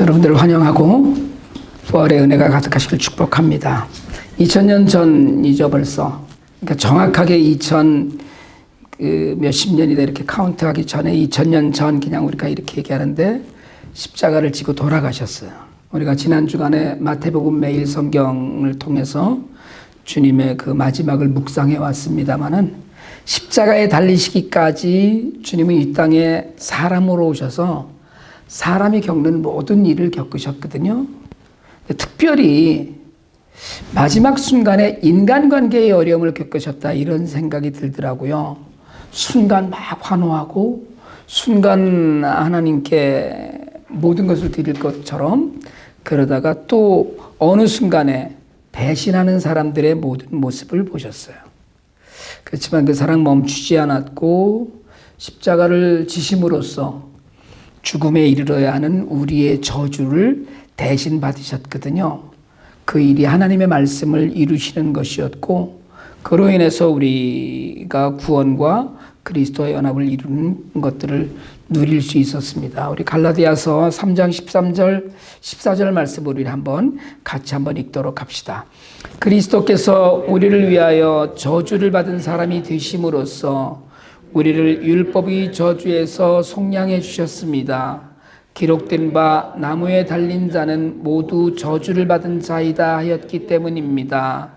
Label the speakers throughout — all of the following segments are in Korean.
Speaker 1: 여러분들 환영하고 부활의 은혜가 가득하시길 축복합니다. 2000년 전이죠 벌써. 그러니까 정확하게 2000 그 몇십 년이다 이렇게 카운트하기 전에 2000년 전 그냥 우리가 이렇게 얘기하는데 십자가를 지고 돌아가셨어요. 우리가 지난 주간에 마태복음 매일 성경을 통해서 주님의 그 마지막을 묵상해 왔습니다마는 십자가에 달리시기까지 주님은 이 땅에 사람으로 오셔서 사람이 겪는 모든 일을 겪으셨거든요. 특별히 마지막 순간에 인간관계의 어려움을 겪으셨다 이런 생각이 들더라고요. 순간 막 환호하고 순간 하나님께 모든 것을 드릴 것처럼 그러다가 또 어느 순간에 배신하는 사람들의 모든 모습을 보셨어요. 그렇지만 그 사랑 멈추지 않았고 십자가를 지심으로써 죽음에 이르러야 하는 우리의 저주를 대신 받으셨거든요. 그 일이 하나님의 말씀을 이루시는 것이었고, 그로 인해서 우리가 구원과 그리스도의 연합을 이루는 것들을 누릴 수 있었습니다. 우리 갈라디아서 3장 13절, 14절 말씀을 우리 한번 같이 한번 읽도록 합시다. 그리스도께서 우리를 위하여 저주를 받은 사람이 되심으로써 우리를 율법의 저주에서 속량해 주셨습니다. 기록된 바 나무에 달린 자는 모두 저주를 받은 자이다 하였기 때문입니다.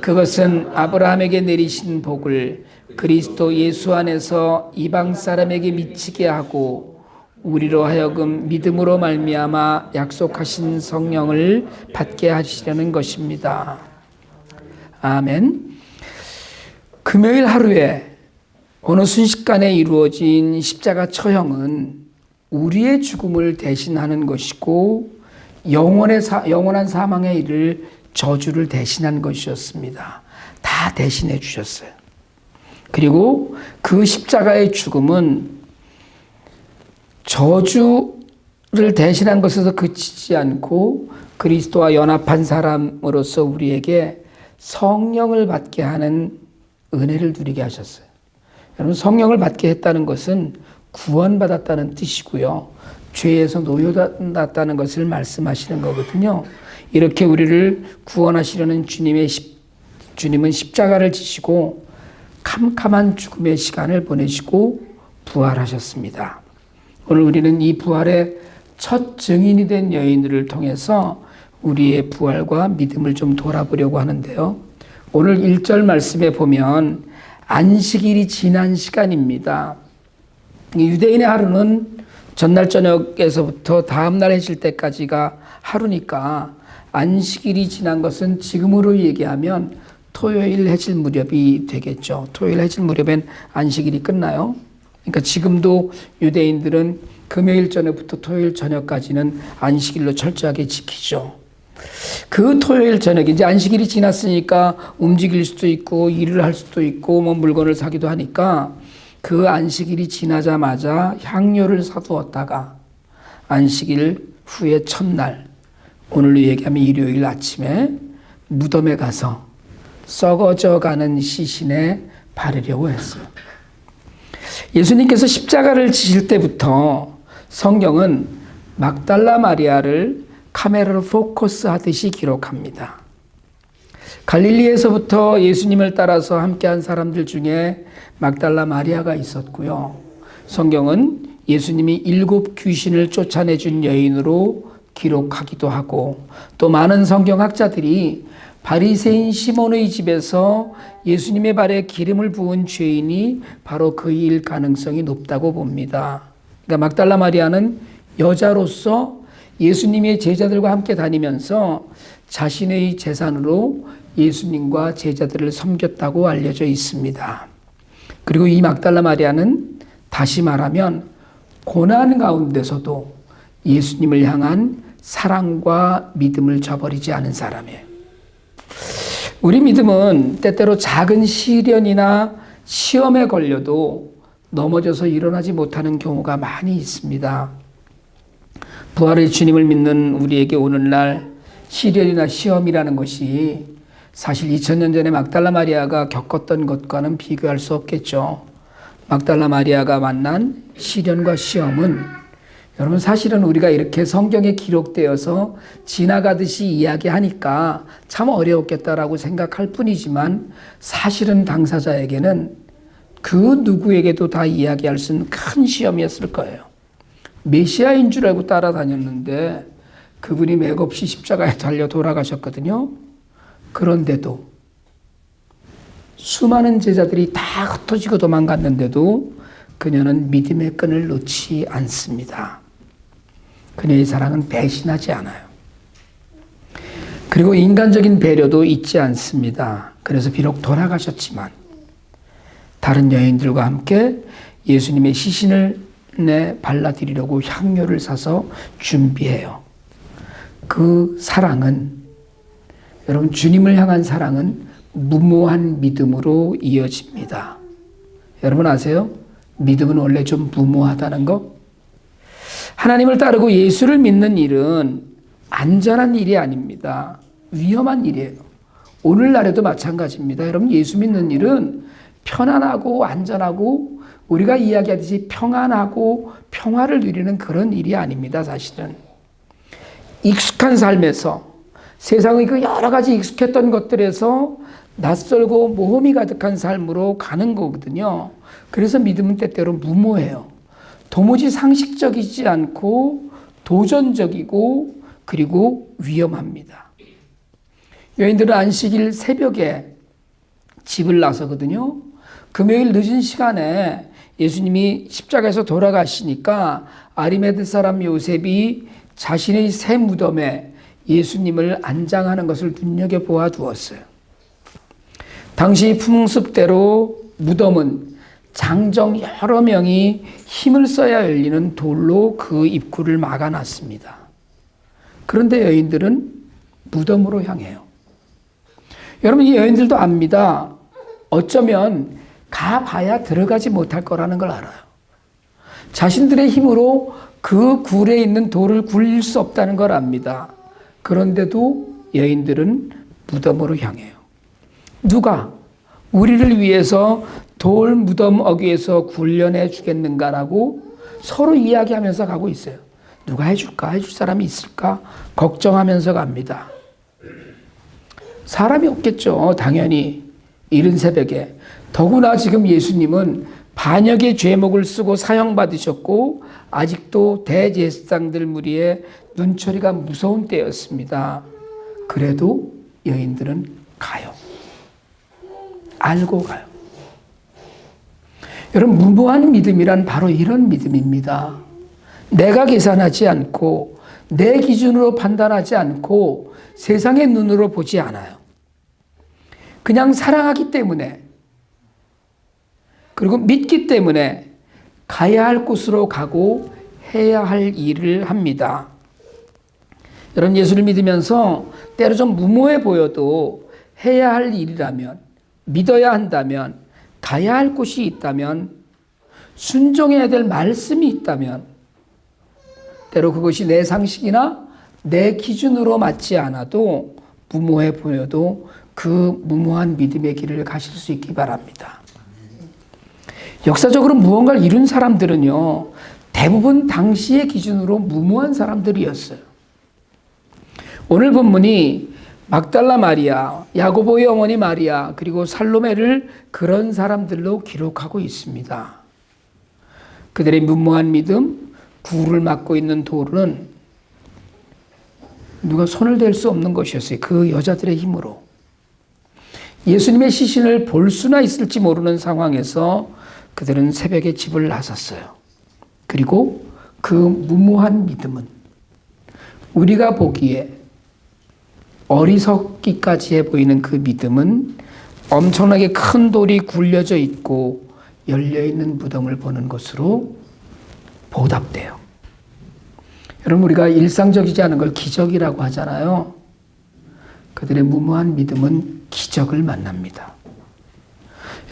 Speaker 1: 그것은 아브라함에게 내리신 복을 그리스도 예수 안에서 이방 사람에게 미치게 하고 우리로 하여금 믿음으로 말미암아 약속하신 성령을 받게 하시려는 것입니다. 아멘. 금요일 하루에 어느 순식간에 이루어진 십자가 처형은 우리의 죽음을 대신하는 것이고 영원의 사, 영원한 사망에 이를 저주를 대신한 것이었습니다. 다 대신해 주셨어요. 그리고 그 십자가의 죽음은 저주를 대신한 것에서 그치지 않고 그리스도와 연합한 사람으로서 우리에게 성령을 받게 하는 은혜를 누리게 하셨어요. 여러분 성령을 받게 했다는 것은 구원받았다는 뜻이고요. 죄에서 노여났다는 것을 말씀하시는 거거든요. 이렇게 우리를 구원하시려는 주님의 십, 주님은 십자가를 지시고 캄캄한 죽음의 시간을 보내시고 부활하셨습니다. 오늘 우리는 이 부활의 첫 증인이 된 여인들을 통해서 우리의 부활과 믿음을 좀 돌아보려고 하는데요. 오늘 1절 말씀에 보면 안식일이 지난 시간입니다. 유대인의 하루는 전날 저녁에서부터 다음날 해질 때까지가 하루니까 안식일이 지난 것은 지금으로 얘기하면 토요일 해질 무렵이 되겠죠. 토요일 해질 무렵엔 안식일이 끝나요. 그러니까 지금도 유대인들은 금요일 저녁부터 토요일 저녁까지는 안식일로 철저하게 지키죠. 그 토요일 저녁 이제 안식일이 지났으니까 움직일 수도 있고 일을 할 수도 있고 뭐 물건을 사기도 하니까 그 안식일이 지나자마자 향료를 사두었다가 안식일 후에 첫날 오늘로 얘기하면 일요일 아침에 무덤에 가서 썩어져 가는 시신에 바르려고 했어요. 예수님께서 십자가를 지실 때부터 성경은 막달라 마리아를 카메라로 포커스 하듯이 기록합니다. 갈릴리에서부터 예수님을 따라서 함께한 사람들 중에 막달라 마리아가 있었고요. 성경은 예수님이 일곱 귀신을 쫓아내준 여인으로 기록하기도 하고 또 많은 성경학자들이 바리새인 시몬의 집에서 예수님의 발에 기름을 부은 죄인이 바로 그일 가능성이 높다고 봅니다. 그러니까 막달라 마리아는 여자로서 예수님의 제자들과 함께 다니면서 자신의 재산으로 예수님과 제자들을 섬겼다고 알려져 있습니다. 그리고 이 막달라 마리아는 다시 말하면 고난 가운데서도 예수님을 향한 사랑과 믿음을 저버리지 않은 사람이에요. 우리 믿음은 때때로 작은 시련이나 시험에 걸려도 넘어져서 일어나지 못하는 경우가 많이 있습니다. 부활의 주님을 믿는 우리에게 오늘날 시련이나 시험이라는 것이 사실 2000년 전에 막달라 마리아가 겪었던 것과는 비교할 수 없겠죠. 막달라 마리아가 만난 시련과 시험은 여러분 사실은 우리가 이렇게 성경에 기록되어서 지나가듯이 이야기하니까 참 어려웠겠다라고 생각할 뿐이지만 사실은 당사자에게는 그 누구에게도 다 이야기할 수 있는 큰 시험이었을 거예요. 메시아인 줄 알고 따라다녔는데 그분이 맥없이 십자가에 달려 돌아가셨거든요. 그런데도 수많은 제자들이 다 흩어지고 도망갔는데도 그녀는 믿음의 끈을 놓지 않습니다. 그녀의 사랑은 배신하지 않아요. 그리고 인간적인 배려도 잊지 않습니다. 그래서 비록 돌아가셨지만 다른 여인들과 함께 예수님의 시신을 내 발라드리려고 향료를 사서 준비해요. 그 사랑은 여러분 주님을 향한 사랑은 무모한 믿음으로 이어집니다. 여러분 아세요? 믿음은 원래 좀 무모하다는 거? 하나님을 따르고 예수를 믿는 일은 안전한 일이 아닙니다. 위험한 일이에요. 오늘날에도 마찬가지입니다. 여러분 예수 믿는 일은 편안하고 안전하고 우리가 이야기하듯이 평안하고 평화를 누리는 그런 일이 아닙니다. 사실은 익숙한 삶에서 세상의 그 여러 가지 익숙했던 것들에서 낯설고 모험이 가득한 삶으로 가는 거거든요. 그래서 믿음은 때때로 무모해요. 도무지 상식적이지 않고 도전적이고 그리고 위험합니다. 여인들은 안식일 새벽에 집을 나서거든요. 금요일 늦은 시간에 예수님이 십자가에서 돌아가시니까 아리메드 사람 요셉이 자신의 새 무덤에 예수님을 안장하는 것을 눈여겨 보아 두었어요. 당시 풍습대로 무덤은 장정 여러 명이 힘을 써야 열리는 돌로 그 입구를 막아놨습니다. 그런데 여인들은 무덤으로 향해요. 여러분, 이 여인들도 압니다. 어쩌면 가봐야 들어가지 못할 거라는 걸 알아요. 자신들의 힘으로 그 굴에 있는 돌을 굴릴 수 없다는 걸 압니다. 그런데도 여인들은 무덤으로 향해요. 누가 우리를 위해서 돌 무덤 어귀에서 굴려내 주겠는가라고 서로 이야기하면서 가고 있어요. 누가 해줄까? 해줄 사람이 있을까? 걱정하면서 갑니다. 사람이 없겠죠. 당연히. 이른 새벽에. 더구나 지금 예수님은 반역의 죄목을 쓰고 사형받으셨고, 아직도 대제사장들 무리의 눈초리가 무서운 때였습니다. 그래도 여인들은 가요. 알고 가요. 여러분, 무모한 믿음이란 바로 이런 믿음입니다. 내가 계산하지 않고, 내 기준으로 판단하지 않고, 세상의 눈으로 보지 않아요. 그냥 사랑하기 때문에, 그리고 믿기 때문에 가야 할 곳으로 가고 해야 할 일을 합니다. 여러분 예수를 믿으면서 때로 좀 무모해 보여도 해야 할 일이라면 믿어야 한다면 가야 할 곳이 있다면 순종해야 될 말씀이 있다면 때로 그것이 내 상식이나 내 기준으로 맞지 않아도 무모해 보여도 그 무모한 믿음의 길을 가실 수 있기 바랍니다. 역사적으로 무언가를 이룬 사람들은요, 대부분 당시의 기준으로 무모한 사람들이었어요. 오늘 본문이 막달라 마리아, 야고보의 어머니 마리아, 그리고 살로메를 그런 사람들로 기록하고 있습니다. 그들의 무모한 믿음, 구를 막고 있는 돌은 누가 손을 댈 수 없는 것이었어요. 그 여자들의 힘으로. 예수님의 시신을 볼 수나 있을지 모르는 상황에서 그들은 새벽에 집을 나섰어요. 그리고 그 무모한 믿음은 우리가 보기에 어리석기까지 해 보이는 그 믿음은 엄청나게 큰 돌이 굴려져 있고 열려 있는 무덤을 보는 것으로 보답돼요. 여러분 우리가 일상적이지 않은 걸 기적이라고 하잖아요. 그들의 무모한 믿음은 기적을 만납니다.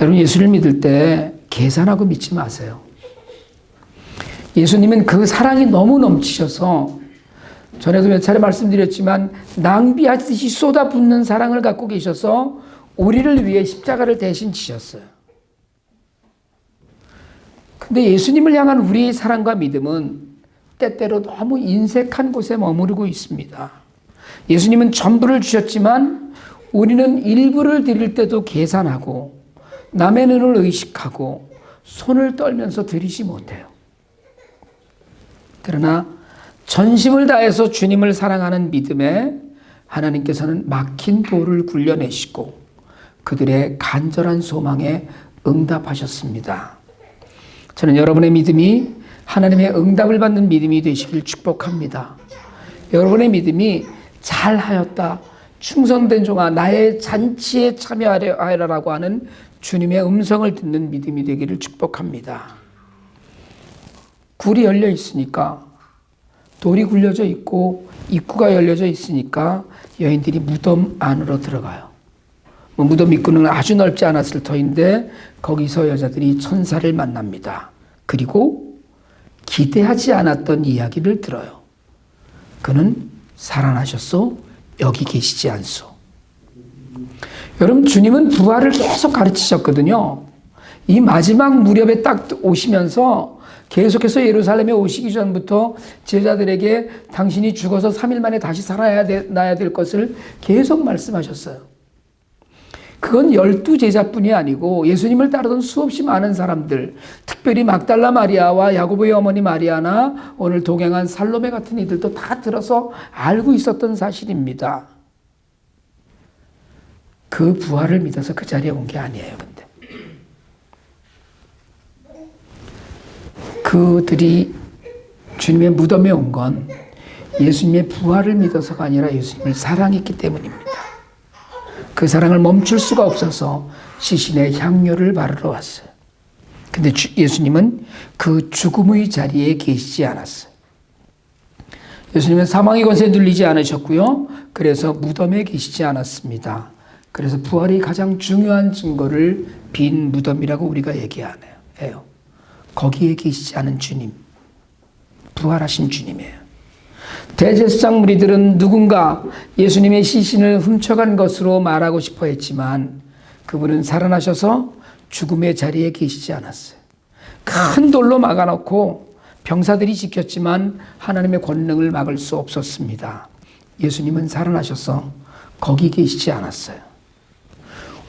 Speaker 1: 여러분 예수를 믿을 때 계산하고 믿지 마세요. 예수님은 그 사랑이 너무 넘치셔서 전에도 몇 차례 말씀드렸지만 낭비하듯이 쏟아붓는 사랑을 갖고 계셔서 우리를 위해 십자가를 대신 지셨어요. 근데 예수님을 향한 우리의 사랑과 믿음은 때때로 너무 인색한 곳에 머무르고 있습니다. 예수님은 전부를 주셨지만 우리는 일부를 드릴 때도 계산하고 남의 눈을 의식하고 손을 떨면서 드리지 못해요. 그러나 전심을 다해서 주님을 사랑하는 믿음에 하나님께서는 막힌 돌을 굴려내시고 그들의 간절한 소망에 응답하셨습니다. 저는 여러분의 믿음이 하나님의 응답을 받는 믿음이 되시길 축복합니다. 여러분의 믿음이 잘하였다. 충성된 종아 나의 잔치에 참여하라라고 하는 주님의 음성을 듣는 믿음이 되기를 축복합니다. 굴이 열려 있으니까 돌이 굴려져 있고 입구가 열려져 있으니까 여인들이 무덤 안으로 들어가요. 뭐 무덤 입구는 아주 넓지 않았을 터인데 거기서 여자들이 천사를 만납니다. 그리고 기대하지 않았던 이야기를 들어요. 그는 살아나셨소? 여기 계시지 않소? 여러분, 주님은 부활을 계속 가르치셨거든요. 이 마지막 무렵에 딱 오시면서 계속해서 예루살렘에 오시기 전부터 제자들에게 당신이 죽어서 3일 만에 다시 살아나야 될 것을 계속 말씀하셨어요. 그건 열두 제자뿐이 아니고 예수님을 따르던 수없이 많은 사람들, 특별히 막달라 마리아와 야고보의 어머니 마리아나 오늘 동행한 살로메 같은 이들도 다 들어서 알고 있었던 사실입니다. 그 부활을 믿어서 그 자리에 온 게 아니에요, 근데. 그들이 주님의 무덤에 온 건 예수님의 부활을 믿어서가 아니라 예수님을 사랑했기 때문입니다. 그 사랑을 멈출 수가 없어서 시신의 향료를 바르러 왔어요. 근데 예수님은 그 죽음의 자리에 계시지 않았어요. 예수님은 사망의 권세에 눌리지 않으셨고요. 그래서 무덤에 계시지 않았습니다. 그래서 부활이 가장 중요한 증거를 빈 무덤이라고 우리가 얘기하네요. 거기에 계시지 않은 주님. 부활하신 주님이에요. 대제사장 무리들은 누군가 예수님의 시신을 훔쳐간 것으로 말하고 싶어 했지만 그분은 살아나셔서 죽음의 자리에 계시지 않았어요. 큰 돌로 막아놓고 병사들이 지켰지만 하나님의 권능을 막을 수 없었습니다. 예수님은 살아나셔서 거기 계시지 않았어요.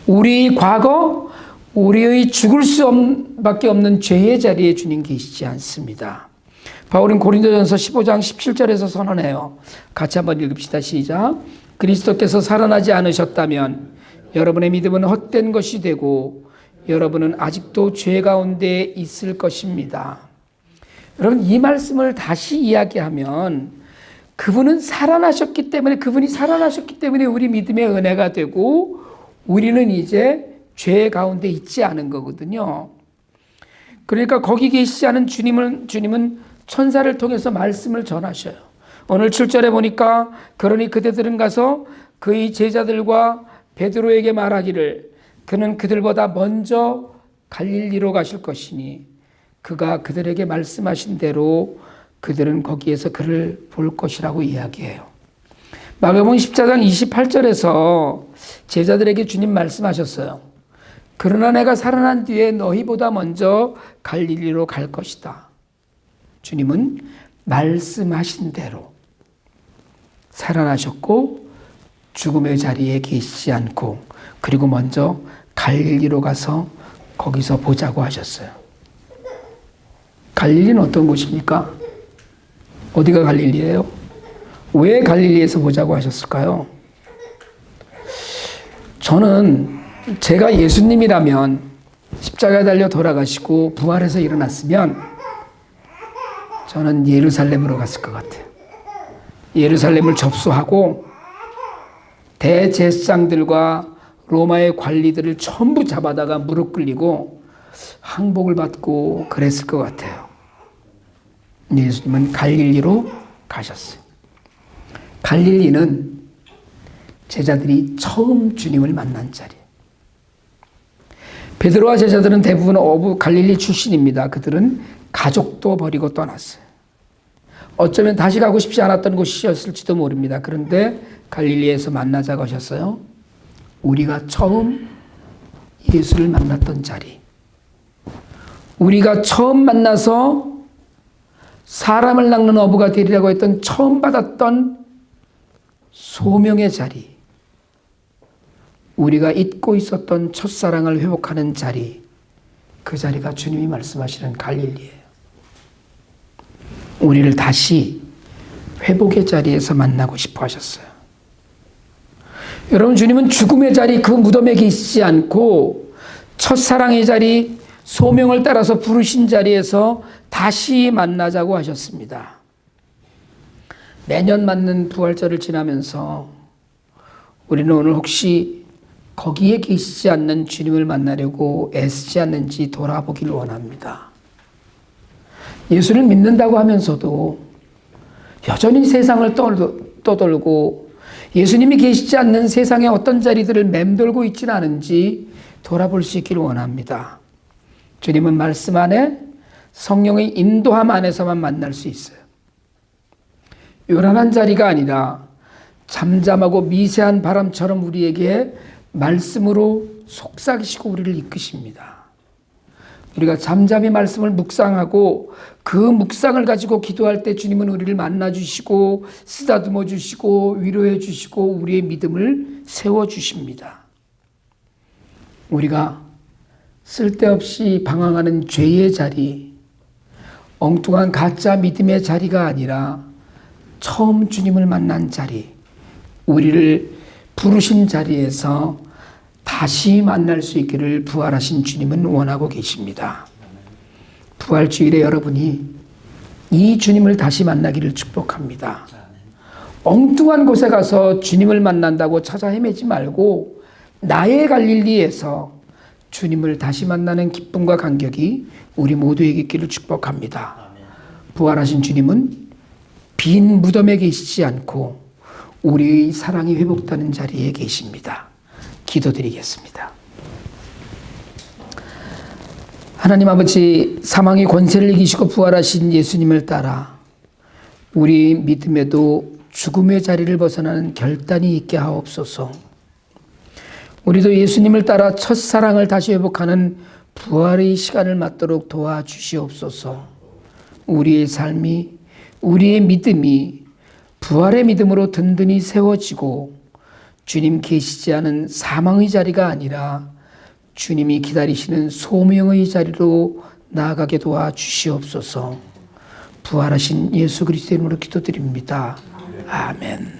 Speaker 1: 우리 과거, 우리의 죽을 수밖에 없는 죄의 자리에 주님 계시지 않습니다. 바울은 고린도전서 15장 17절에서 선언해요. 같이 한번 읽읍시다. 시작. 그리스도께서 살아나지 않으셨다면 여러분의 믿음은 헛된 것이 되고 여러분은 아직도 죄 가운데 있을 것입니다. 여러분 이 말씀을 다시 이야기하면 그분은 살아나셨기 때문에 그분이 살아나셨기 때문에 우리 믿음의 은혜가 되고 우리는 이제 죄 가운데 있지 않은 거거든요. 그러니까 거기 계시지 않은 주님은 주님은 천사를 통해서 말씀을 전하셔요. 오늘 7절에 보니까 그러니 그대들은 가서 그의 제자들과 베드로에게 말하기를 그는 그들보다 먼저 갈릴리로 가실 것이니 그가 그들에게 말씀하신 대로 그들은 거기에서 그를 볼 것이라고 이야기해요. 마가복음 14장 28절에서 제자들에게 주님 말씀하셨어요. 그러나 내가 살아난 뒤에 너희보다 먼저 갈릴리로 갈 것이다. 주님은 말씀하신 대로 살아나셨고 죽음의 자리에 계시지 않고 그리고 먼저 갈릴리로 가서 거기서 보자고 하셨어요. 갈릴리는 어떤 곳입니까? 어디가 갈릴리예요? 왜 갈릴리에서 보자고 하셨을까요? 저는 제가 예수님이라면 십자가에 달려 돌아가시고 부활해서 일어났으면 저는 예루살렘으로 갔을 것 같아요. 예루살렘을 접수하고 대제상들과 로마의 관리들을 전부 잡아다가 무릎 꿇리고 항복을 받고 그랬을 것 같아요. 예수님은 갈릴리로 가셨어요. 갈릴리는 제자들이 처음 주님을 만난 자리예요. 베드로와 제자들은 대부분 어부 갈릴리 출신입니다. 그들은 가족도 버리고 떠났어요. 어쩌면 다시 가고 싶지 않았던 곳이었을지도 모릅니다. 그런데 갈릴리에서 만나자고 하셨어요. 우리가 처음 예수를 만났던 자리. 우리가 처음 만나서 사람을 낚는 어부가 되리라고 했던 처음 받았던 소명의 자리, 우리가 잊고 있었던 첫사랑을 회복하는 자리, 그 자리가 주님이 말씀하시는 갈릴리예요. 우리를 다시 회복의 자리에서 만나고 싶어 하셨어요. 여러분, 주님은 죽음의 자리, 그 무덤에 계시지 않고 첫사랑의 자리, 소명을 따라서 부르신 자리에서 다시 만나자고 하셨습니다. 매년 맞는 부활절을 지나면서 우리는 오늘 혹시 거기에 계시지 않는 주님을 만나려고 애쓰지 않는지 돌아보길 원합니다. 예수를 믿는다고 하면서도 여전히 세상을 떠돌고 예수님이 계시지 않는 세상의 어떤 자리들을 맴돌고 있지는 않은지 돌아볼 수 있기를 원합니다. 주님은 말씀 안에 성령의 인도함 안에서만 만날 수 있어요. 요란한 자리가 아니라 잠잠하고 미세한 바람처럼 우리에게 말씀으로 속삭이시고 우리를 이끄십니다. 우리가 잠잠히 말씀을 묵상하고 그 묵상을 가지고 기도할 때 주님은 우리를 만나 주시고 쓰다듬어 주시고 위로해 주시고 우리의 믿음을 세워 주십니다. 우리가 쓸데없이 방황하는 죄의 자리, 엉뚱한 가짜 믿음의 자리가 아니라 처음 주님을 만난 자리, 우리를 부르신 자리에서 다시 만날 수 있기를 부활하신 주님은 원하고 계십니다. 부활주일에 여러분이 이 주님을 다시 만나기를 축복합니다. 엉뚱한 곳에 가서 주님을 만난다고 찾아 헤매지 말고 나의 갈릴리에서 주님을 다시 만나는 기쁨과 감격이 우리 모두에게 있기를 축복합니다. 부활하신 주님은 빈 무덤에 계시지 않고 우리의 사랑이 회복되는 자리에 계십니다. 기도드리겠습니다. 하나님 아버지 사망의 권세를 이기시고 부활하신 예수님을 따라 우리 믿음에도 죽음의 자리를 벗어나는 결단이 있게 하옵소서. 우리도 예수님을 따라 첫 사랑을 다시 회복하는 부활의 시간을 맞도록 도와주시옵소서. 우리의 삶이 우리의 믿음이 부활의 믿음으로 든든히 세워지고 주님 계시지 않은 사망의 자리가 아니라 주님이 기다리시는 소명의 자리로 나아가게 도와 주시옵소서. 부활하신 예수 그리스도의 이름으로 기도드립니다. 아멘.